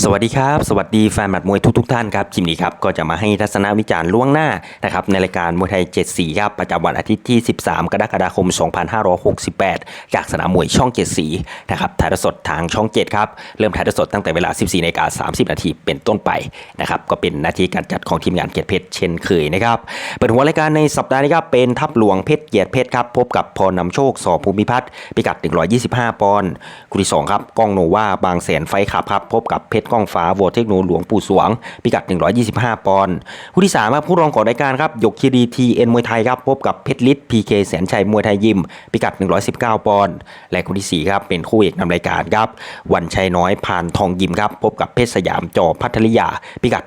สวัสดีครับ สวัสดีแฟนหมัดมวยทุกทุกๆท่านครับคลิปนี้ครับก็จะมาให้ทัศนวิจารณ์ล่วงหน้านะครับในรายการมวยไทย7สีครับประจำวันอาทิตย์ที่ 13 กรกฎาคม 2568 จากสนามมวยช่อง7สีนะครับถ่ายทอดสดทางช่อง 7 ครับ เริ่มถ่ายทอดสดตั้งแต่เวลา 14นาฬิกา30 นาทีเป็นต้นไปนะครับก็เป็นนาทีการจัดของทีมงานเกียรติเพชรเช่นเคยนะครับเปิดหัวรายการในสัปดาห์นี้ครับเป็นทัพหลวงเพชรเกียรติเพชรครับพบกับพรนำโชคสอภูมิพัฒน์พิกัด 125 ปอนด์คู่ที่สองครับก้องโนวาบางแสนไฟขับครับพบกับเพชรก้องฟ้าโวเทคโนหลวงปู่สวง พิกัด 125 ปอนด์คู่ที่3ครับผู้รองก่อนรายการครับยกคีรีทีเอ็นมวยไทยครับพบกับเพชรลิศพีเคแสนชัยมวยไทยยิม พิกัด 119 ปอนด์และคู่ที่ 4 ครับเป็นคู่เอกนำรายการครับวันชัยน้อยผ่านทองยิมครับพบกับเพชรสยามจอพัทรยา พิกัด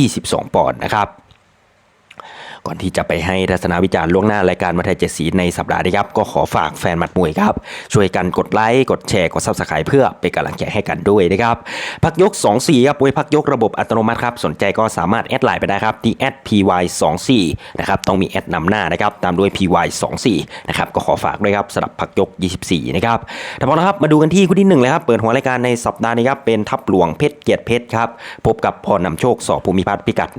122 ปอนด์นะครับ ก่อนที่จะไปให้ทัศนวิจารณ์ล่วงหน้ารายการมาไทยเจ็ดสีในสัปดาห์นี้ครับ ก็ขอฝากแฟนหมัดมวยครับ ช่วยกันกดไลค์กดแชร์กดซับสไครต์เพื่อเป็นกำลังใจให้กันด้วยนะครับพักยก2 4ครับมวยพักยกระบบอัตโนมัติครับสนใจก็สามารถแอดไลน์ไปได้ครับที่ py 2 4นะครับต้องมีแอดนำหน้านะครับตามด้วย py 2 4นะครับก็ขอฝากด้วยครับสำหรับพักยก 24 นะครับแต่พอแล้วครับมาดูกันที่คู่ที่หนึ่งเลยครับเปิดหัวรายการในสัปดาห์นี้ครับเป็นทัพหลวงเพชรเกียรติเพชรครับพบกับพรนำโชคสอภูมิพัฒน์พิกัด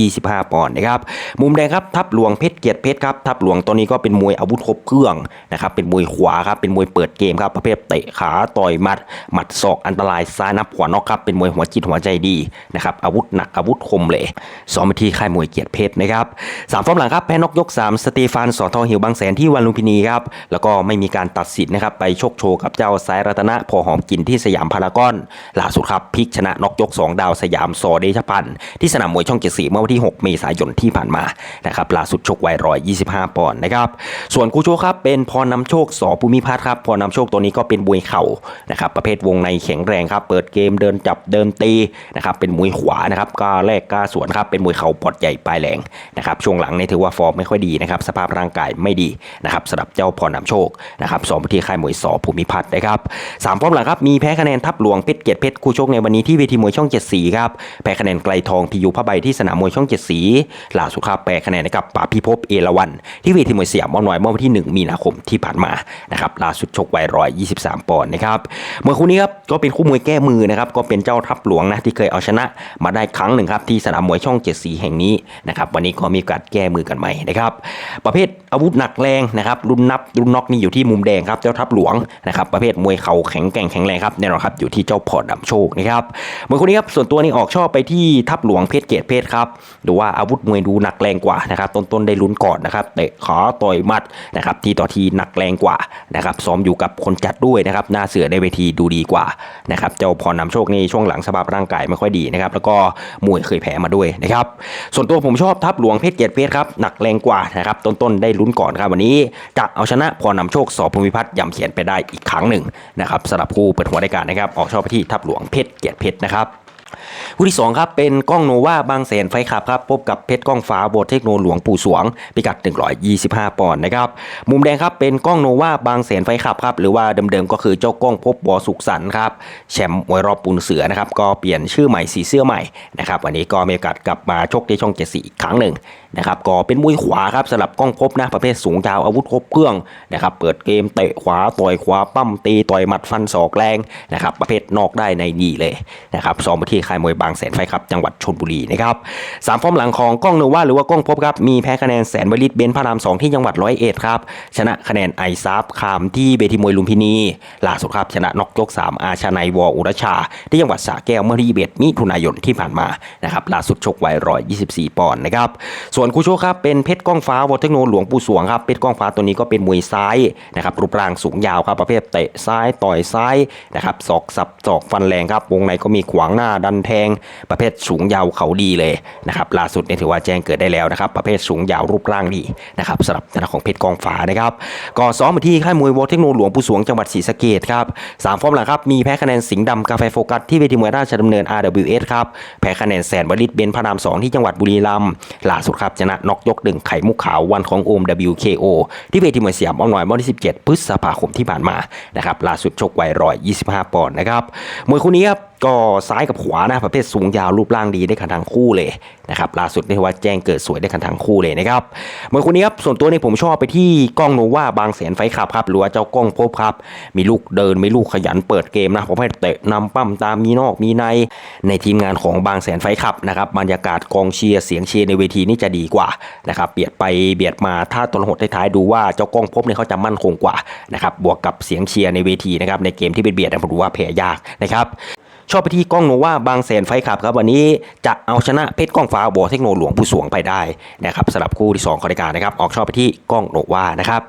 125 ปอนด์นะครับมุมแดงครับทัพหลวงเพชรเกียรติเพชรครับทัพหลวงตัวนี้ก็เป็นมวยอาวุธครบเครื่องนะครับเป็นมวยขวาครับเป็นมวยเปิดเกมครับประเภทเตะขาต่อยหมัดหมัดศอกอันตรายซ้ายนับขวานอกครับเป็นมวยหัวจิตหัวใจดีนะครับอาวุธหนักอาวุธคมเลยซ้อมไปที่ค่ายมวยเกียรติเพชรนะครับสามฟอร์มหลังครับแพ้นกยก 3 สเตฟานสอทอหิวบางแสนที่วันลุมพินีครับแล้วก็ไม่มีการตัดสินนะครับไปโชกโชว์กับเจ้าสายรัตนะพอหอมกินที่สยามพารากอนล่าสุดครับพลิกชนะนกยก 2 ดาวสยามสอเดชพันธ์ที่สนามมวยช่องเจ็ดสีเมื่อวันที่ 6 เมษายนที่ผ่านมานะครับล่าสุดชกไวร้อย25ปอนด์นะครับส่วนคู่โชคครับเป็นพรนำโชคสอภูมิพัฒน์ครับพรนำโชคตัวนี้ก็เป็นมวยเข่านะครับประเภทวงในแข็งแรงครับเปิดเกมเดินจับเดินตีนะครับเป็นมวยขวานะครับกล้าแรกกล้าสวนครับเป็นมวยเข่าปอดใหญ่ปลายแหลงนะครับช่วงหลังเนี่ยถือว่าฟอร์มไม่ค่อยดีนะครับสภาพร่างกายไม่ดีนะครับสำหรับเจ้าพรนำโชคนะครับสองที่ค่ายมวยสอภูมิพัฒน์นะครับสามฟอร์มหลังครับมีแพ้คะแนนทัพหลวงเพชรเกียรติเพชรคู่ชกในวันนี้ที่เวทีมวยช่องเจ็ดสีครับแพ้คะแนนไกลทองพียูผ้าใบที่สนามมวยช่องเจ็ดสีล่าสุดครับแพ้คะแนนให้กับป่าพิภพเอราวันที่เวทีมวยสยามมอน้อยเมื่อวันที่ 1 มีนาคมที่ผ่านมานะครับล่าสุดชกไวร้อย23ปอนด์นะครับเมื่อคู่นี้ครับก็เป็นคู่มวยแก้มือนะครับก็เป็นเจ้าทัพหลวงนะที่เคยเอาชนะมาได้ครั้งหนึ่งครับที่สนามมวยช่องเจ็ดสีแห่งนี้นะครับวันนี้ก็มีการแก้มือกันใหม่นะครับประเภทอาวุธหนักแรงนะครับรุ่นนับรุ่นน็อกนี่อยู่ที่มุมแดงครับเจ้าทัพหลวงนะครับประเภทมวยเข่าแข็งแกร่งแข็งแรงครับแน่นอนครับอยู่ที่เจ้าพอดำโชคนะครับเมื่อคู่นี้ครับส่วนตัวนี้ออกชอบไปที่ทัพหลวงเพชรเกตเพชรครับดูว่าอาวุธมวยดูหนักแรงกว่านะครับต้นๆได้ลุ้นก่อนนะครับเตะขาต่อยมัดนะครับทีต่อทีหนักแรงกว่านะครับซ้อมอยู่กับคนจัดด้วยนะครับหน้าเสือในเวทีดูดีกว่านะครับเจ้าพรนำโชคนี่ช่วงหลังสภาพร่างกายไม่ค่อยดีนะครับแล้วก็มวยเคยแพ้มาด้วยนะครับส่วนตัวผมชอบทัพหลวงเพชรเกียรติเพชรครับหนักแรงกว่านะครับต้นๆได้ลุ้นก่อนครับวันนี้จะเอาชนะพรนำโชคสอบภูมิพัฒน์ยำเขียนไปได้อีกครั้งหนึ่งนะครับสำหรับคู่เปิดหัวรายการนะครับออกชอบไปที่ทัพหลวงเพชรเกียรติเพชรนะครับ คู่ที่2ครับเป็นกล้องโนวาบางแสนไฟขับครับพบกับเพชรกล้องฟ้าโบเทคโนหลวงปู่สวงพิกัด 125 ปอนด์นะครับมุมแดงครับเป็นกล้องโนวาบางแสนไฟขับครับหรือว่าเดิมๆก็คือเจ้ากล้องพบบอสุขสันครับแชมป์มวยรอบปูนเสือนะครับก็เปลี่ยนชื่อใหม่สีเสื้อใหม่นะครับวันนี้ก็มีโอกาสกลับมาชกที่ช่องเจ็ดสีอีกครั้งหนึ่ง นะครับก็เป็นมวยขวาครับสำหรับกล้องพบนะประเภทสูงยาวอาวุธครบเครื่องนะครับเปิดเกมเตะขวาต่อยขวาปั้มตีต่อยหมัดฟันศอกแรงนะครับประเภทนอกได้ในดีเลยนะครับซ้อมที่ค่ายมวยบางแสนไฟครับจังหวัดชลบุรีนะครับสามฟอร์มหลังของกล้องเนว่าหรือว่ากล้องพบครับมีแพ้คะแนนแสนวลิตเบนพระรามสองที่จังหวัดร้อยเอ็ดครับชนะคะแนนไอซับคามที่เบทีมวยลุมพินีล่าสุดครับชนะนอกยกสามอาชาไนวออุรชา ที่จังหวัดสระแก้วเมื่อที่เบ็ดมิถุนายนที่ผ่านมานะครับล่าสุดชกไวร้อยยี่สิบสี่ปอนด์นะครับส่วนคู่โชคครับเป็นเพชรก้องฟ้าวอเทคโนหลวงปู่สวงครับเพชรก้องฟ้าตัวนี้ก็เป็นมวยซ้ายนะครับรูปร่างสูงยาวครับประเภทเตะซ้ายต่อยซ้ายนะครับศอกสับศอกฟันแรงครับวงในก็มีขวางหน้าดันแทง ประเภทสูงยาวเขาดีเลยนะครับล่าสุดเนี่ยถือว่าแจ้งเกิดได้แล้วนะครับประเภทสูงยาวรูปร่างดีนะครับสำหรับทางของเพชรกองฟ้านะครับก็ซ้อมมาที่ค่ายมวยวอเทคโนหลวงปู่สวงจังหวัดศรีสะเกษครับสามฟอร์มหลังครับมีแพ้คะแนนสิงห์ดำกาแฟโฟกัสที่เวทีมวยราชดำเนิน RWS ครับแพ้คะแนนแสนวลิตเบนพระรามสองที่จังหวัดบุรีรัมย์ล่าสุดครับชนะน็อกยกหนึ่งไข่มุกขาววันของโอม WKO ที่เวทีมวยสยามอ้อมน้อยเมื่อวันที่ 17 พฤษภาคมที่ผ่านมานะครับล่าสุดชกไวร้อย25 ปอนด์นะครับมวยคู่นี้ครับก็ซ้ายกับขวานะประเภทสูงยาวรูปร่างดีได้กันทั้งคู่เลยนะครับล่าสุดนี่ว่าแจ้งเกิดสวยได้กันทั้งคู่เลยนะครับเมวยคู่นี้ครับส่วนตัวนี่ผมชอบไปที่กล้องโนวาบางแสนไฟขับครับหรือว่าเจ้ากล้องพบครับมีลูกเดินมีลูกขยันเปิดเกมนะผมให้เตะนำปั้มตามมีนอกมีในในทีมงานของบางแสนไฟขับนะครับบรรยากาศกองเชียร์เสียงเชียร์ในเวทีนี่จะดีกว่านะครับเบียดไปเบียดมาถ้าตัวหดท้ายๆดูว่าเจ้ากล้องพบเนี่ยเขาจะมั่นคงกว่านะครับบวกกับเสียงเชียร์ในเวทีนะครับในเกมที่เป็นเบียดผมดูว่าแพ้ยากนะครับ ชอบไปที่กล้องโนว่าบางแสนไฟขับครับวันนี้จะเอาชนะเพชรกล้องฟ้าบอเทคโนหลวงผู้สวงไปได้นะครับสำหรับคู่ที่2ของรายการนะครับออกชอบไปที่กล้องโนว่านะครับ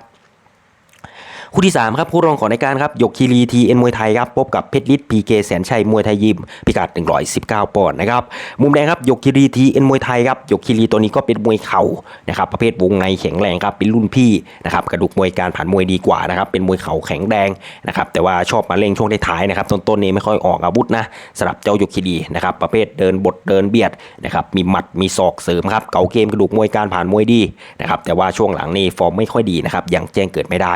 คู่ที่ 3 ครับคู่รองของรายการครับ ยกคีรีทีเอ็นมวยไทยครับ พบกับเพชรลิศพีเกแสนชัยมวยไทยยิม พิกัด 119 ปอนด์นะครับ มุมแดงครับ ยกคีรีทีเอ็นมวยไทยครับ ยกคีรีตัวนี้ก็เป็นมวยเข่านะครับ ประเภทวงในแข็งแรงครับ เป็นรุ่นพี่นะครับ กระดูกมวยการผ่านมวยดีกว่านะครับ เป็นมวยเข่าแข็งแรงนะครับ แต่ว่าชอบมาเล่งช่วงท้ายๆนะครับ ต้นๆนี้ไม่ค่อยออกอาวุธนะสำหรับเจ้ายกคีรีนะครับ ประเภทเดินบทเดินเบียดนะครับ มีหมัด มีศอกเสริมครับ เก่าเกมกระดูกมวยการผ่านมวยดีนะครับ แต่ว่าช่วงหลังนี่ฟอร์มไม่ค่อยดีนะครับ ยังแจ้งเกิดไม่ได้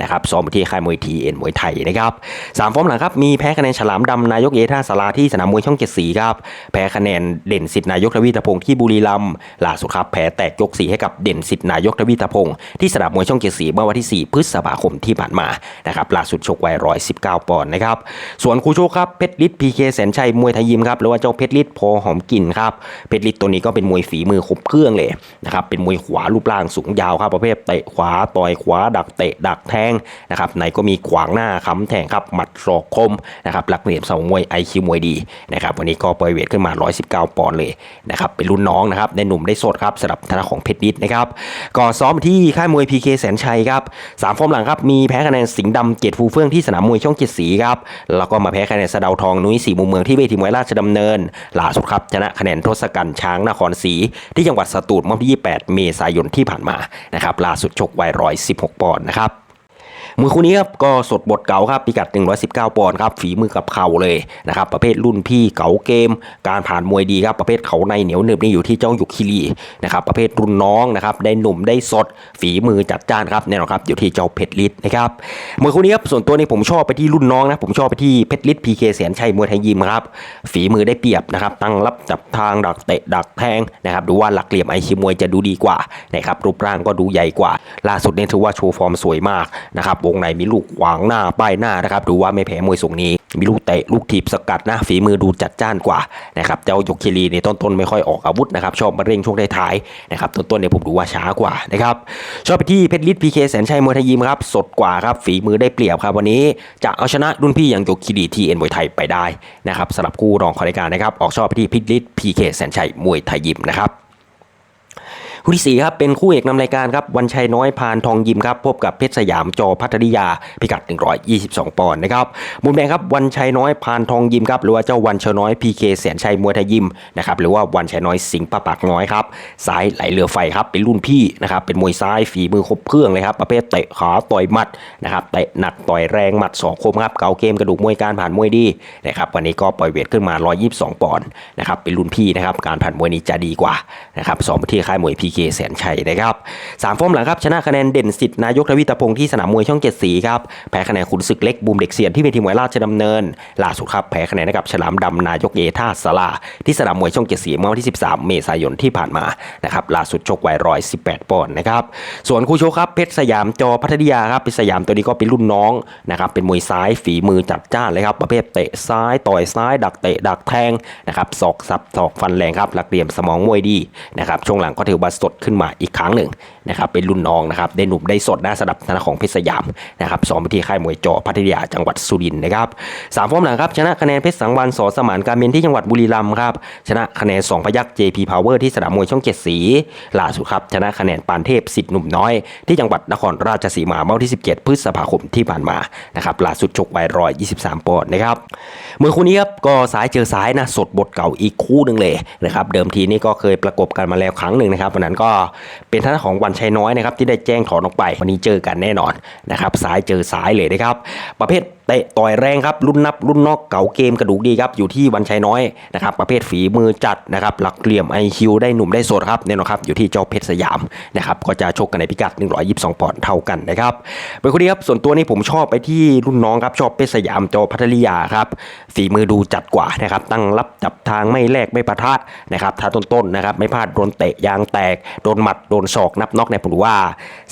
นะครับซ้อมที่ค่ายมวยทีเอ็นมวยไทยนะครับสามฟอร์มหลังครับมีแพ้คะแนนฉลามดำนายกเอท่าสาราที่สนามมวยช่องเจ็ดสีครับแพ้คะแนนเด่นสิทธินายกทวีตพงศ์ที่บุรีรัมย์ล่าสุดครับแพ้แตกยกสีให้กับเด่นสิทธินายกทวีตพงศ์ที่สนามมวยช่องเจ็ดสีเมื่อวันที่ 4 พฤษภาคมที่ผ่านมานะครับล่าสุดชกไว้ร้อยสิบเก้าปอนด์นะครับส่วนคู่ชกครับเพชรฤทธิ์พีเคแสนชัยมวยไทยยิมครับหรือว่าเจ้าเพชรฤทธิ์พอหอมกลิ่นครับเพชรฤทธิ์ตัวนี้ก็เป็นมวยฝีมือครบเครื่องเลยนะครับเป็นมวยขวารูปร่างสูงยาวครับประเภทเตะขวาต่อยขวาดักเตะดักแทงนะครับในก็มีขวางหน้าค้ำแทงครับหมัดศอกคมนะครับหลักเหลี่ยมเสามวยไอคิวมวยดีนะครับวันนี้ก็ปล่อยเวทขึ้นมา 119 ปอนด์เลยนะครับเป็นรุ่นน้องนะครับได้หนุ่มได้สดครับสำหรับทางด้าของเพชรฤทธิ์นะครับก็ซ้อมที่ค่ายมวยพีเคแสนชัยครับสามฟอร์มหลังครับมีแพ้คะแนนสิงห์ดำเกียรติฟูเฟื่องที่สนามมวยช่องเจ็ดสีครับแล้วก็มาแพ้คะแนนสะเดาทองนุ้ยสีมุมเมืองที่เวทีมวยราชดำเนินล่าสุดครับชนะคะแนนทศกัณฐ์ช้างนครศรีที่จังหวัดสตูลเมื่อวันที่ 28 เมษายนที่ผ่านมานะครับล่าสุดชกไว้116 ปอนด์นะครับ มือคู่นี้ครับก็สดบทเก่าครับพิกัด 119 ปอนด์ครับฝีมือกับเข่าเลยนะครับประเภทรุ่นพี่เก่าเกม การผ่านมวยดีครับประเภทเขาในเหนียวหนึบนี่อยู่ที่เจ้ายุคิรีนะครับประเภทรุ่นน้องนะครับได้หนุ่มได้สดฝีมือจัดจ้านครับแน่นอนครับอยู่ที่เจ้าเพชรลิศนะครับมวยคู่นี้ครับส่วนตัวนี้ผมชอบไปที่รุ่นน้องนะผมชอบไปที่เพชรลิศพีเคแสนชัยมวยไทยยิมครับฝีมือได้เปรียบนะครับตั้งรับจับทางดักเตะดักแทงนะครับดูว่าหลักเหลี่ยมไอคิมวยจะดูดีกว่านะครับรูปร่างก็ดูใหญ่กว่า ล่าสุดนี่ถือว่าโชว์ฟอร์มสวยมากนะครับงในมีลูกขวางหน้าป้ายหน้านะครับดูว่าไม่แพ้มวยทรงนี้ มีลูกเตะลูกถีบสกัดนะฝีมือดูจัดจ้านกว่านะครับเจ้ายกคิรีในต้นๆไม่ค่อยออกอาวุธนะครับชอบมาเร่งช่วงท้ายๆนะครับต้นๆเนี่ยผมดูว่าช้ากว่านะครับชอบไปที่เพชรลิศพีเคแสนชัยมวยไทยยิมครับสดกว่าครับฝีมือได้เปรียบครับวันนี้จะเอาชนะรุ่นพี่อย่างยกคิรีทีเอ็นมวยไทยไปได้นะครับสำหรับคู่รองของรายการนะครับออกชอบไปที่เพชรลิศพีเคแสนชัยมวยไทยยิมนะครับ คู่ที่สี่ครับเป็นคู่เอกนำรายการครับวันชัยน้อยพานทองยิมครับพบกับเพชรสยามจอพัทริยาพิกัด 122 ปอนด์นะครับมุมแดงครับวันชัยน้อยพานทองยิมครับหรือว่าเจ้าวันชัยน้อยพีเคแสนชัยมวยไทยยิมนะครับหรือว่าวันชัยน้อยสิงห์ปะปากน้อยครับซ้ายไหลเรือไฟครับเป็นรุ่นพี่นะครับเป็นมวยซ้ายฝีมือครบเครื่องเลยครับประเภทเตะขาต่อยหมัดนะครับเตะหนักต่อยแรงหมัดศอกคมครับเก่าเกมกระดูกมวยการผ่านมวยดีนะครับวันนี้ก็ปล่อยเวทขึ้นมา 122 ปอนด์นะครับเป็นรุ่นพี่นะครับการผ่านมวยนี้จะดีกว่านะครับสองไปที่ค่ายมวยพีเคแสนชัยนะครับสามฟอร์มหลังครับชนะคะแนนเด่นสิทธิ์นายกทวีตพงศ์ที่สนามมวยช่องเจ็ดสีครับแพ้คะแนนขุนศึกเล็กบูมเด็กเสียนที่เวทีมวยราชดำเนินล่าสุดครับแพ้คะแนนให้กับฉลามดำนายกเอท่าสลา ที่สนามมวยช่องเจ็ดสีเมื่อวันที่ 13 เมษายนที่ผ่านมานะครับล่าสุดชกไว้ร้อยสิบแปดปอนด์นะครับส่วนคู่ชกครับเพชรสยามจอพัทยาครับเพชรสยามตัวนี้ก็เป็นรุ่นน้องนะครับเป็นมวยซ้ายฝีมือจัดจ้านเลยครับประเภทเตะซ้ายต่อยซ้ายดักเตะดักแทงนะครับศอกสับศอกฟันแรงครับหลักเหลี่ยมสมองมวยดีนะครับช่วงหลังก็ถือว่าสดขึ้นมาอีกครั้งหนึ่งนะครับเป็นรุ่นน้องนะครับได้หนุ่มได้สดหน้าสดับธนาของเพชรสยามนะครับสองไปที่ค่ายมวยจอพัทยาจังหวัดสุรินทร์นะครับสามฟอร์มหลังครับชนะคะแนนเพชรสังวานสอสมานการเมนที่จังหวัดบุรีรัมย์ครับชนะคะแนนสองพยักษ์ JP Power ที่สนามมวยช่องเจ็ดสีล่าสุดครับชนะคะแนนปานเทพสิทธิ์หนุ่มน้อย ที่จังหวัดนครราชสีมาเมื่อที่ 17 พฤษภาคมที่ผ่านมานะครับล่าสุดชกไวร้อยยี่สิบสามปอนด์นะครับเมื่อคู่นี้ครับก็ซ้ายเจอซ้ายนะสดบทเก่าอีกคู่หนึ่งเลยนะครับเดิมทีนี่ก็เคยประกบกันมาแล้วครั้งหนึ่งนะครับวันนั้นก็เป็นท่านของวันชัยน้อยนะครับที่ได้แจ้งถอนออกไป วันนี้เจอกันแน่นอนนะครับซ้ายเจอซ้ายเลยนะครับ ประเภท เตะต่อยแรงครับรุ่นนับรุ่นนอกเก่าเกมกระดูกดีครับอยู่ที่วันชัยน้อยนะครับประเภทฝีมือจัดนะครับหลักเหลี่ยม IQ ได้หนุ่มได้สดครับแน่นอนครับอยู่ที่เจ้าเพชรสยามนะครับก็จะชกกันในพิกัด 122 ปอนด์เท่ากันนะครับเป็นคนดีครับส่วนตัวนี้ผมชอบไปที่รุ่นน้องครับชอบเพชรสยามจอพัทริยาครับฝีมือดูจัดกว่านะครับตั้งรับจับทางไม่แลกไม่ประทะนะครับถ้าต้นๆนะครับไม่พลาดโดนเตะยางแตกโดนหมัดโดนศอกนับน็อกเนี่ยผมว่า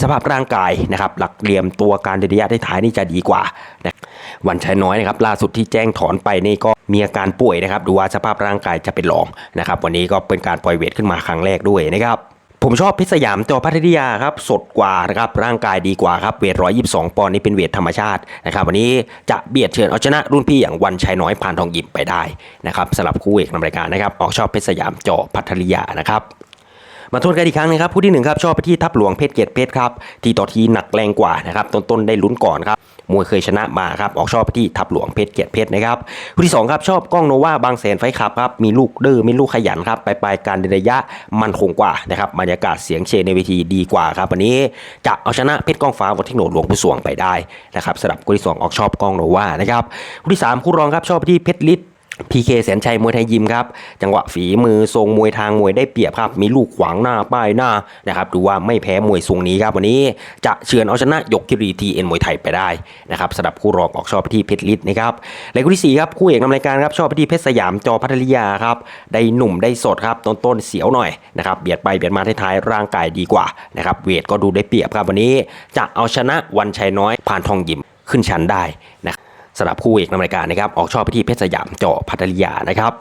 สภาพร่างกายนะครับหลักเหลี่ยมตัวการเดินระยะได้ท้ายนี่จะดีกว่านะ วันชัยน้อยนะครับล่าสุดที่แจ้งถอนไปนี่ก็มีอาการป่วยนะครับ ดูว่าสภาพร่างกายจะเป็นรองนะครับ วันนี้ก็เป็นการปล่อยเวทขึ้นมาครั้งแรกด้วยนะครับผมชอบพิษยามตัวพัทยาครับสดกว่านะครับร่างกายดีกว่าครับเวท122ปอนด์นี่เป็นเวทธรรมชาตินะครับวันนี้จะเบียดเฉือนเอาชนะรุ่นพี่อย่างวันชัยน้อยพานทองหยิบไปได้นะครับสำหรับคู่เอกนำรายการนะครับออกชอบพชรสยามจอพัทยานะครับ มาทวนกันอีกครั้งนะครับผู้ที่หนึ่งครับชอบไปที่ทับหลวงเพชรเกตเพชรครับทีต่อทีหนักแรงกว่านะครับต้นๆได้ลุ้นก่อนครับมวยเคยชนะมาครับออกชอบไปที่ทับหลวงเพชรเกตเพชรนะครับผู้ที่สองครับชอบกล้องโนวาบางแสนไฟขับครับมีลูกดื้อมีลูกขยันครับไปปลายการเดินระยะมันคงกว่านะครับบรรยากาศเสียงเชในเวทีดีกว่าครับวันนี้จะเอาชนะเพชรกล้องฟ้าวัดเทคโนหลวงผู้สวงไปได้นะครับสำหรับคู่ที่สองออกชอบกล้องโนวานะครับคู่ที่สามคู่รองครับชอบไปที่เพชรลิศ พีเคแสนชัยมวยไทยยิมครับ จังหวะฝีมือทรงมวยทางมวยได้เปรียบครับ มีลูกขวางหน้าป้ายหน้านะครับดูว่าไม่แพ้มวยทรงนี้ครับวันนี้จะเฉือนเอาชนะยกคิรีทีเอ็นมวยไทยไปได้นะครับสำหรับคู่รองออกชอบที่เพชรลิศนะครับและคู่ที่สี่ครับคู่เอกนำรายการครับชอบที่เพชรสยามจอพัทยาครับได้หนุ่มได้สดครับต้นต้นเสียวหน่อยนะครับเบียดไปเบียดมาท้ายร่างกายดีกว่านะครับเวทก็ดูได้เปรียบครับวันนี้ จะเอาชนะวันชัยน้อยผ่านทองยิมขึ้นชั้นได้นะครับ สำหรับคู่เอกนำรายการนะครับ ออกชอบไปที่เพชรสยามเจาะพัทยานะครับ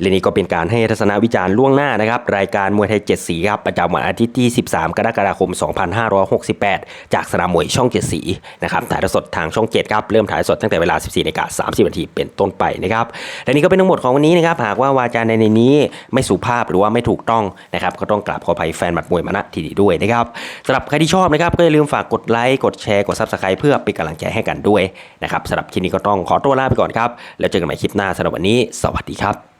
และนี่ก็เป็นการให้ทัศนวิจารณ์ล่วงหน้านะครับ รายการมวยไทย7สีครับประจำวันอาทิตย์ที่ 13 กรกฎาคม 2568 จากสนามมวยช่อง7สีนะครับถ่ายทอดสดทางช่อง7ครับเริ่มถ่ายสดตั้งแต่เวลา 14นาฬิกา30นาทีเป็นต้นไปนะครับและนี่ก็เป็นทั้งหมดของวันนี้นะครับหากว่าวาจาในในนี้ไม่สุภาพหรือว่าไม่ถูกต้องนะครับก็ต้องกราบขออภัยแฟนหมัดมวยมาณที่นี้ด้วยนะครับสำหรับใครที่ชอบนะครับก็อย่าลืมฝากกดไลค์กดแชร์กด Subscribe เพื่อเป็นกำลังใจให้กันด้วยนะครับสำหรับคลิปนี้ก็ต้องขอตัวลาไปก่อนครับ แล้วเจอกันใหม่คลิปหน้าสำหรับวันนี้ สวัสดีครับ